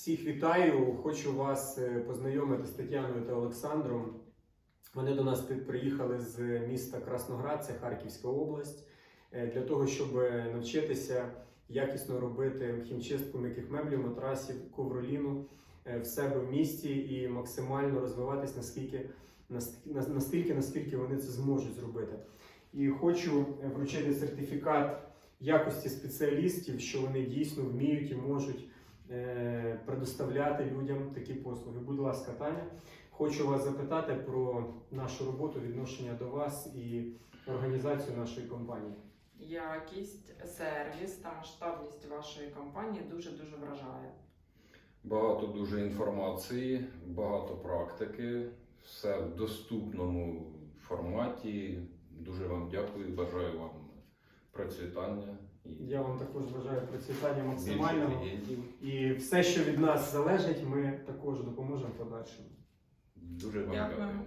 Всіх вітаю. Хочу вас е, познайомити з Тетяною та Олександром. Вони до нас приїхали з міста Красноград, це Харківська область, е, для того, щоб навчитися якісно робити хімчистку м'яких меблів, матрасів, ковроліну е, в себе в місті і максимально розвиватись наскільки, настільки, наскільки вони це зможуть зробити. І хочу е, вручити сертифікат якості спеціалістів, що вони дійсно вміють і можуть е, предоставляти людям такі послуги. Будь ласка, Таня, хочу вас запитати про нашу роботу, відношення до вас і організацію нашої компанії. Якість, сервіс та масштабність вашої компанії дуже дуже вражає. Багато дуже інформації, багато практики, все в доступному форматі. Дуже вам дякую, бажаю вам процвітання і Я вам також бажаю процвітання максимального. І все, що від нас залежить, ми також допоможемо подальшому. Дуже вам Дякую. дякую.